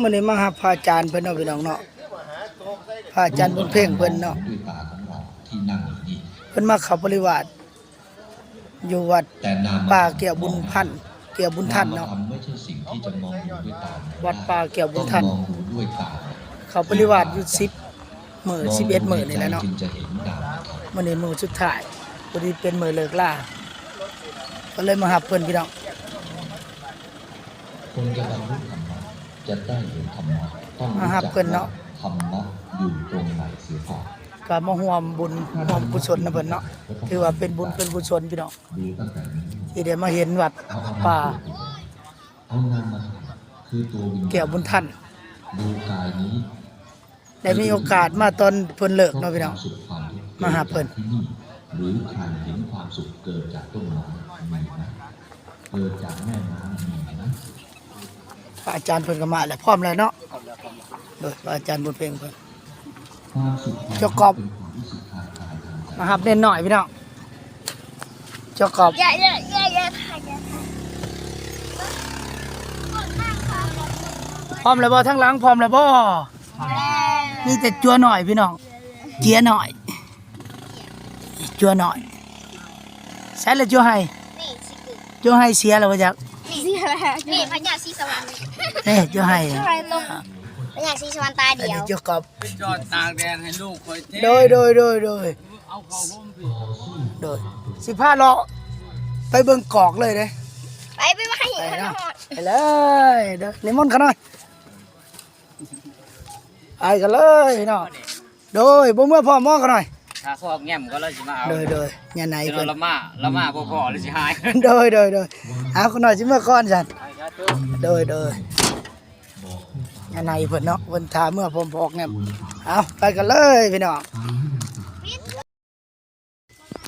มื้อนี้มาหาพระอาจารย์เพิ่นเนาะพี่น้องเนาะพระอาจารย์บุญเพ่งเพิ่นเนาะด้วยตาของเราที่นั่งอยู่นี่เพิ่นมาเข้าปริวาสอยู่วัดแต่นามป่าเกี่ยวบุญพันธ์เกี่ยวบุญทันเนาะ ธรรมไม่ใช่สิ่งที่จะมองดูด้วยตาวัดป่าเกี่ยวบุต้ญองทันมองดูด้วยตาเข้าปริวาสอยู่10มื้อ11มื้อนี่แหละเนาะ จึงจะเห็นดาวธรรมมื้อนี้มือสุดท้ายพอดีเป็นมือเลิกล่าก็เลยมาหาเพิ่นพี่น้องคนจะบรรลุธรรมะ จะได้เห็นธรรมะต้องมาหาเพิ่นเนาะธรรมะอยู่ตรงไหนเสียก่อนก็มาร่วมบุญร่วมกุศลนะเพิ่นเนาะถือว่าเป็นบุญเป็นกุศลพี่น้องดูตั้งแต่นี้ที่ได้มาเห็นวัดเอาเอาป่าเอานามธรรมคือตัววิญญาณเกี่ยวบุญทันดูกายนี้ได้มีโอกาสมาตอนเพิ่นเลิกเนาะพี่น้องความสุขความทุกข์มาหาเพิ่นที่นี่หรือใครเห็นความสุขเกิดจากต้นไม้มีนะเกิดจากแม่น้ำมีนะ พระอาจารย์เพิ่นก็มาแล้วพร้อมแล้วเนาะโดยพระอาจารย์บุญเพ็งเพิ่นความสุขความเจ้ากอบเป็นความรู้สึกทางกายทางใจมาหับเน้นหน่อยพี่น้องเจ้ากอบอย่าอย่าอย่าอย่าถ่ายอย่าถ่ายพร้อมแล้วบ่ทั้งหลังพร้อมแล้วบ่แล้วมีแต่จัวหน่อยพี่น้องเจียหน่อย จัวหน่อยใส่ละจัวให้นี่สิกุจัวให้เสียแล้วบ่จัก นี่สิอะไรนี่พญาศรีสวรรค์นี่จัวให้อะไรตรงพญาศรีสวรรค์ตาอันเดียนี้วเจ้ากอบไปจอดตากแดดให้ลูกคอยเต้โดยโดยโดยโดยเอาเขาผมสิโดยสิพาเลาะไปเบิ่งกอกเลยเด้ ไปไปมาให้ไปขนเนาะมไปเลยเด้อนิมนต์เขาหน่อยไปกันเลยพี่น้องโดยบ่เมื่อพ่อหมอกันหน่อย ถ้าคอกแง้มก็เลยสิมาเอาโดยโดยอย่าไหนเดี๋ยวเพิ่นละมาละมาบ่พอเลยสิหายโดยโดยโดยเอาคนหน่อยสิเมื่อก่อนสัน โดยโดยอย่าไหนเพิ่นเนาะเพิ่นถามเมื่อผมบอกเนี่ยเอาไปกันเลยพี่น้อง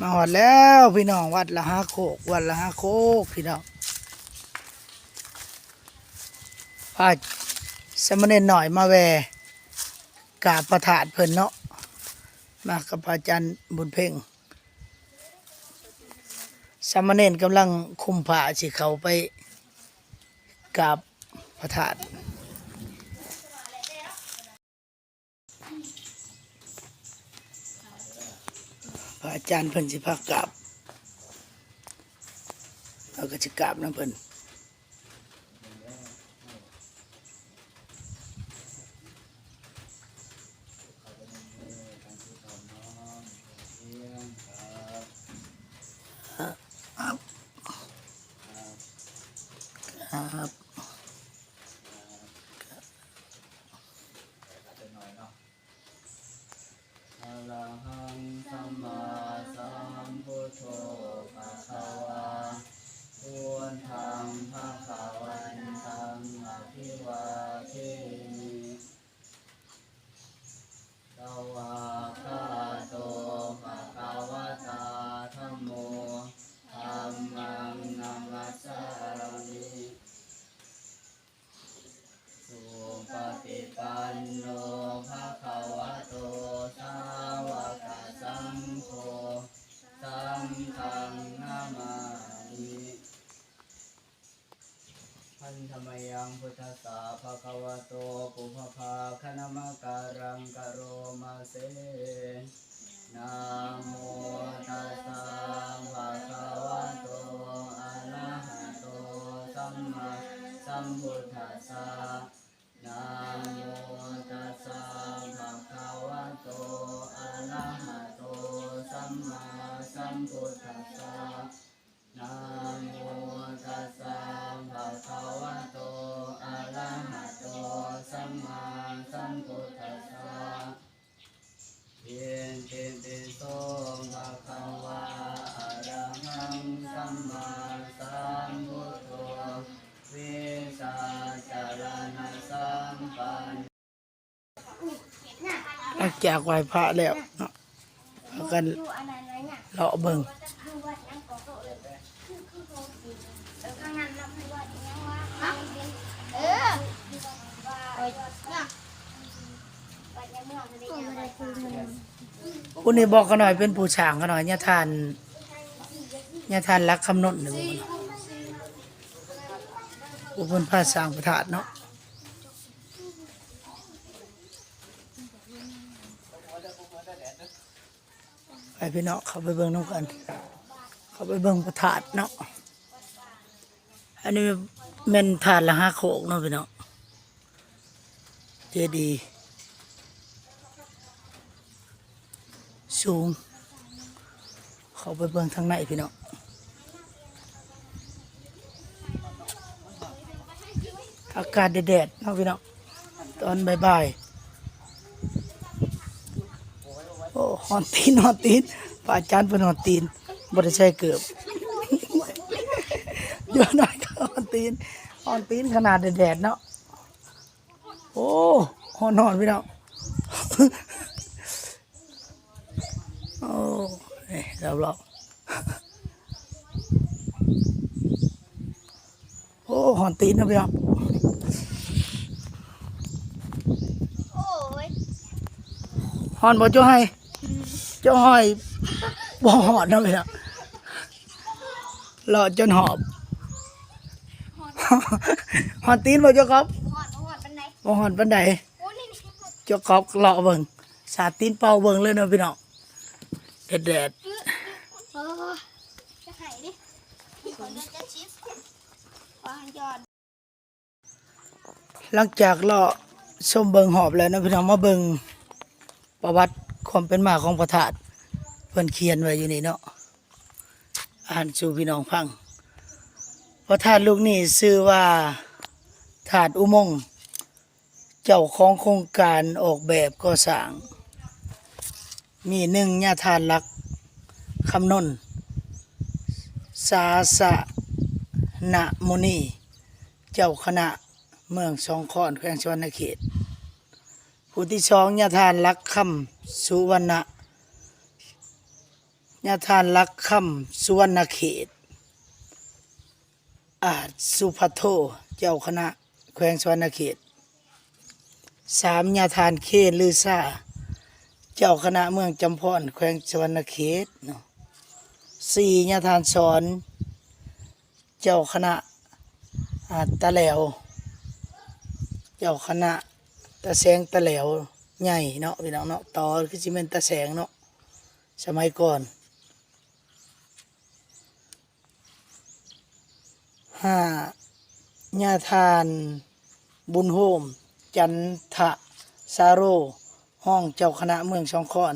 มาหอดแล้วพี่น้องวัดละห้าโคกวัดละห้าโคกพี่น้องพาสามเณรหน่อยมาแวกราบประทานเพิ่นเนาะ มากับอาจารย์บุญเพ่งสามเณรกำลังคุมผ้าสิเขาไปกราบพระธาตุพระอาจารย์เพิ่นสิพากราบเราก็จะกราบน้ำเพิ่น ครับ จากไหวพระแล้วพากันเลาะเบิ่งอโตเลยคือคือโตดีเออข้าเม่องอมันผู้นี้บอกกันหน่อยเป็นผู้ช่างกันหน่อยเนี่ยทานเนี่ยทานรักคำนนหนึ่งผู้เพิ่นพาสร้างพระธาตุเนาะ ไปพี่เน้องเขาไปเบิ่งน้องกัน เขาไปเบิ่งพระธาตุเนาะอันนี้แม่นถาดละห้าโขกเนาะพี่เน้องเจดีสูง เขาไปเบิ่งทางในพี่เน้องอากาศแดดๆเนาะพี่น้องตอนบ่ายๆโอ้หอนตีนหอนตีนพระอาจารย์เป็นหอนตีนบริใช่เกือบเยอะหน่อยก็หอนตีนหอนตีนขนาดแดดๆเนาะโอ้หอนนอนพี่น้องโอ้นี่เราเราโอ้หอนตีนนะพี่น้องโอ้ยหอนบ่เจ้าให้เจ้าห้อยบ่หอนนะพี่น้องรอจนหอบหอนตีนบ่เจ้าครับหอดหอดเป็นไหนบ่หอนปานใดโอ้นี่นี่เจ้าครับเลาะเบิ่งสาดตีนเป่าเบิ่งเลยเนาะพี่น้องแดดเออจะหายดิมีคนจะชิปวางยอดๆหลังจากเลาะชมเบิ่งหอบแล้วนะพี่น้องมาเบิ่งประวัติ ความเป็นมาของพระธาตุเพิ่อนเขียนไว้อยู่นี่เนาะอ่านสู่พี่น้องฟังพระธาตุลูกนี้ชื่อว่าธาตุอุโมงค์เจ้าของโครงการออกแบบก่อสร้าง มีหนึ่งญาทานลักคำนนสาสะนะมุนี เจ้าคณะเมืองสองคอนแขวงสวรรณเขตผู้ที่สองญาทานลักคำ สุวรรณญาทานลักคำสุวรรณเขต อาจสุภัโทเจ้าคณะ แขวงสุวรรณเขตสามญาทานเขตลือซาเจ้าคณะเมืองจำพรแขวงสุวรรณเขตเนาะสี่ญาทานสอน เจ้าคณะอาตะแหลว เจ้าคณะตะแสงตะแหลว ใหญ่เนาะพี่น้องเนาะต่อคือสิเป็นตะแสงเนาะสมัยก่อนห้าญาทานบุญโฮม จันทะสาโร ห้องเจ้าคณะเมืองชองคอน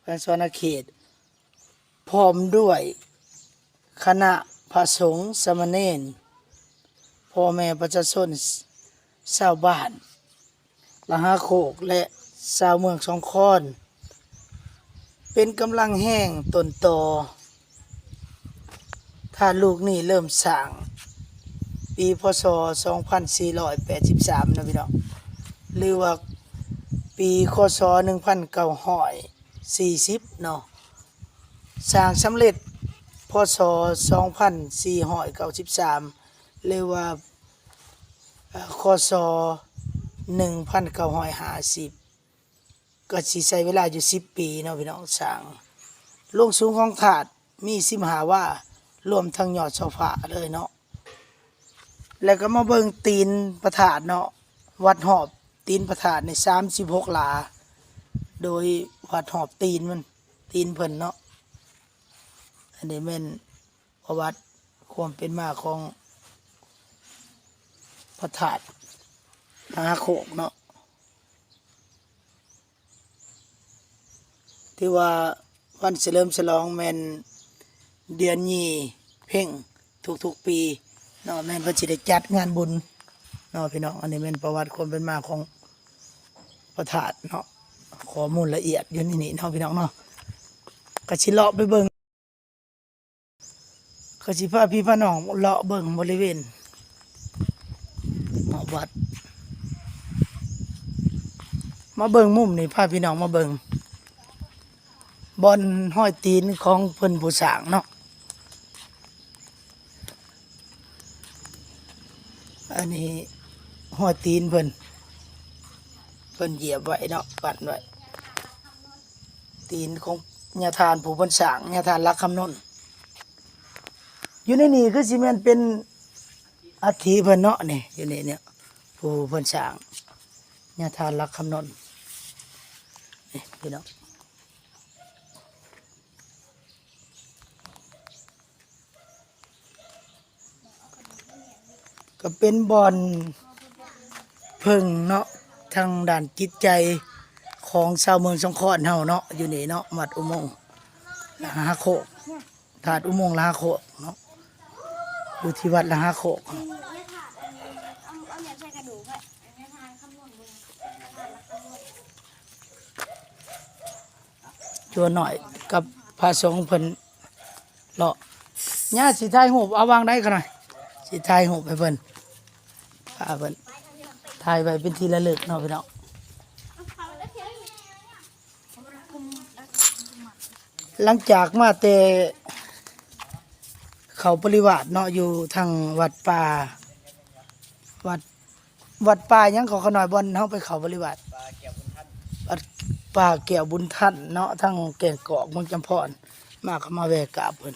แขวงสวรรณเขต พร้อมด้วยคณะพระสงฆ์สามเณรพ่อแม่ประชาชนชาวบ้านละหาโคกและ ชาวเมืองสองคอน เป็นกำลังแห้งต้นตอถ้าลูกนี่เริ่มสร้างปีพศ 2483 นะพี่น้องหรือว่าปีคศ1940 เนาะสร้างสำเร็จพศ 2493เรียกว่าคศ1950 ก็สิใช้เวลาอยู่10ปีเนาะพี่น้องสร้างลงสูงของถาดมี15ว่ารวมทั้งยอดโซฟาเลยเนาะแล้วก็มาเบิ่งตีนประถาดเนาะวัดหอบตีนประถาดใน36หลา โดยวัดหอบตีนมันตีนเพิ่นเนาะอันนี้เป็นประวัติความเป็นมาของพระธาตุนาโขกเนาะ ที่ว่าวันเฉลิมฉลองแมนเดือนยีเพ่งทุกๆปีเนาะแมนพระจิได้จัดงานบุญเนาะพี่น้องอันนี้เป็นประวัติความเป็นมาของพระธาตุเนาะข้อมูลละเอียดอยู่ในนี้เนาะพี่น้องเนาะก็ชิเลาะไปเบิ่งเขาสิพาพี่พาน้องเลาะเบิ่งบริเวณหอวัด มาเบิ่งมุมนี่พาพี่น้องมาเบิ่ง บอนห้อยตีนของเพิ่นผู้สางเนาะอันนี้ห้อยตีนเพิ่นเพิ่นเหยียบไว้เนาะปัดไว้ตีนของญาทานผู้เพิ่นสางญาทานรักคำนนอยู่ในนี่คือสิแม่นเป็นอัฐิเพิ่นเนาะนี่อยู่ในเนี่ยผู้เพิ่นสางญาทานรักคำนนนี่พี่น้อง ก็เป็นบอนเพิ่งเนาะทางด้านจิตใจของชาวเมืองสงขลาเฮาเนาะอยู่นี่เนาะวัดอุโมงค์ละหาโคกถาดอุโมงค์ละหาโคกเนาะอยู่ที่วัดละหาโคกเนี่ยถาดอันนี้เอาเอาเนี่ยใส่กระดูกไว้อันนี้ทานข้าวมันบุญทานแล้วข้าวมันจัวหน่อยกับพระสงฆ์เพิ่นเลาะญาติสิทายหูปเอาวางได้กันหน่อยสิทายหูปให้เพิ่น พาเพิ่นทายไว้เป็นที่ระลึกเนาะพี่น้องหลังจากมาแต่เขาปริวาสเนาะอยู่ทางวัดป่าวัดวัดป่ายังเขอขน่อยบอนเฮาไปเขาปริวาสวัดป่าแก้วบุญท่านเนาะทั้งแก่งกอกเมืองจำพรมาก็มาแวะกราบเพิ่น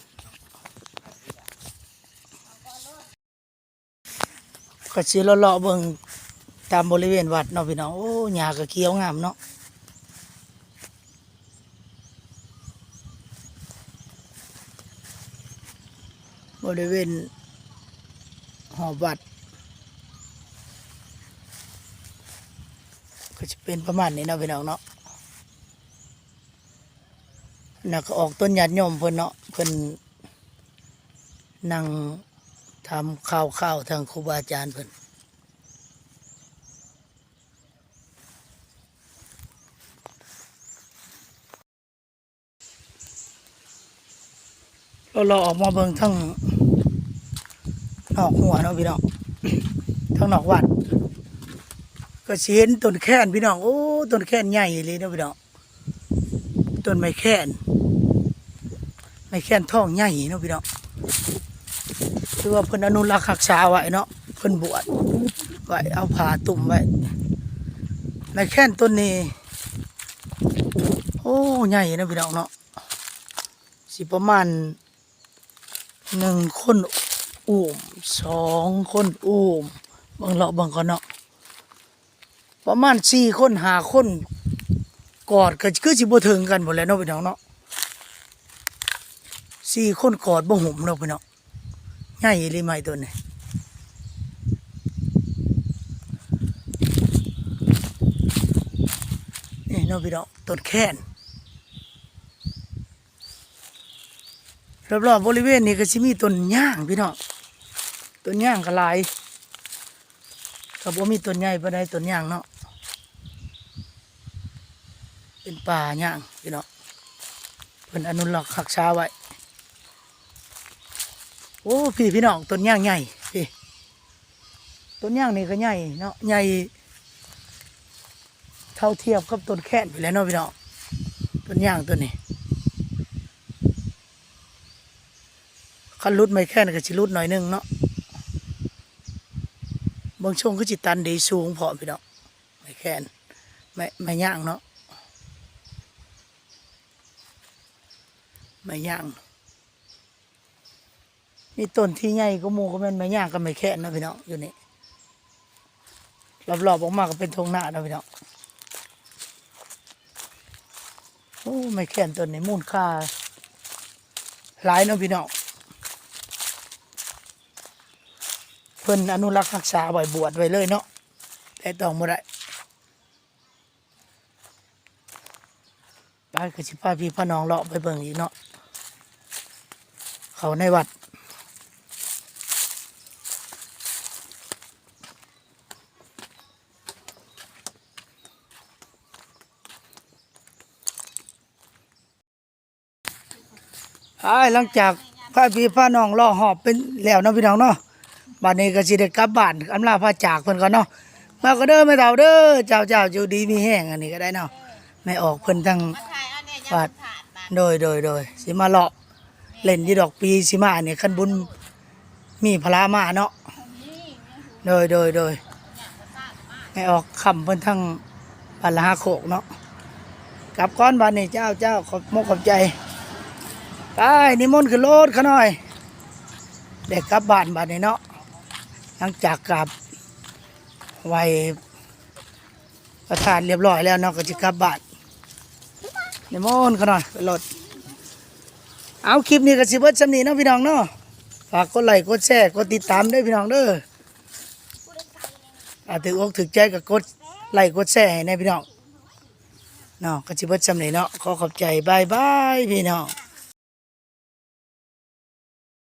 ก็สิเลาะๆเบิ่งตามบริเวณวัดเนาะพี่น้องโอ้หญ้าก็เขียวงามเนาะบริเวณหอวัด ก็จะเป็นประมาณนี้เนาะพี่น้องเนาะน่ะก็ออกต้นหยาดย่อมเพิ่นเนาะเพิ่นนั่ง ทำข้าวข้าวทางครูบาอาจารย์เพิ่นเราเราออกมาเบิ่งทั้งนอกหัวเนาะพี่น้องทั้งนอกวัด ก็เห็นต้นแค้นพี่น้องโอ้ต้นแค้นใหญ่เลยเนาะพี่น้องต้นไม้แค้นไม้แค้นท้องใหญ่เนาะพี่น้อง คือว่าเพิ่นอนุรักษ์รักษาไว้เนาะเพิ่นบวชไว้เอาผ้าตุ่มไว้ไม้แค้นต้นนี้ โอ้ใหญ่นะพี่น้องเนาะสิประมาณหนึ่งคนอุ้มสองคนอุ้มบางเลาะบางก่อนเนาะประมาณสี่คนหาคนกอดก็คือสิบ่ถึงกันหมดแล้วเนาะพี่น้องเนาะสี่คนกอดบ่ห่มเนาะพี่น้อง ใหญ่เลยไหมตัวนี้นี่เนาะพี่น้องต้นแค้นรอบๆบริเวณนี้ก็สิมีต้นย่างพี่น้องต้นย่างก็หลายก็บ่มีต้นใหญ่ปานใดต้นย่างเนาะเป็นป่าย่างพี่น้องเพิ่นอนุรักษ์รักษาไว้ โอ้พี่พี่น้องต้นย่างใหญ่พี่ต้นย่างนี่ก็ใหญ่เนาะใหญ่เท่าเทียบกับต้นแค้นไปแหล้วเนาะพี่น้องต้นย่างต้นนี้คันรุดไม่แค่นก็สิรุดหน่อยหนึงเนาะบางช่วงก็จิตันดีสูงพอพี่น้องไม่แค่นไม่ไม่ย่างเนาะไม่ย่าง มีต้นที่ใหญ่ก็มูก็แม่นไม่ยางก็ไม่แค่นะพี่น้องอยู่นี่รอบๆออกมาก็เป็นทงหน้านะพี่น้องโอ้ไม่แค่นต้นนี้มูลค่าหลายนะพี่น้องเพิ่นอนุรักษ์รักษาไว้บวชไว้เลยเนาะแต่ต้องบ่ได้ไปคือสิพาพี่พาน้องเลาะไปเบิ่งอีกเนาะเขาในวัด ไอ้หลังจากพระพี่พระน้องล่อหอบเป็นแล้วเนาะพี่น้องเนาะบัดนี้ก็สิได้กลับบ้านอำลาพระจากเพิ่นก่อนเนาะมาก็เด้อแม่เฒ่าเด้อเจ้าเจ้าอยู่ดีมีแห้งอันนี้ก็ได้เนาะไม่ออกเพิ่นทั้งวัดโดยโดยโดยสิมาเลาะเล่นอยู่ดอกปีสิมาเนี่ยคันบุญมีพลามาเนาะโดยโดยโดยไม่ออกคำเพิ่นทั้งปันละหาโขกเนาะกลับก้อนบัดนี้เจ้าเจ้าขอบมกขอบใจ ไปนิมนต์ขึ้นรถเขาหน่อยเด็กกลับบ้านบ้านนี้เนาะหลังจากกลับไหวประทานเรียบร้อยแล้วเนาะก็จะกลับบ้านนิมนต์เขาหน่อยไปรถเอาคลิปนี้ก็สิเบิดสำนีเนาะพี่น้องเนาะฝากกดไลค์กดแชร์กดติดตามด้วยพี่น้องเด้ออาถืออกถือใจก็กดไลค์กดแชร์ให้แน่พี่น้องเนาะก็สิเบิดจำเลยเนาะขอขอบใจบายบายพี่น้อง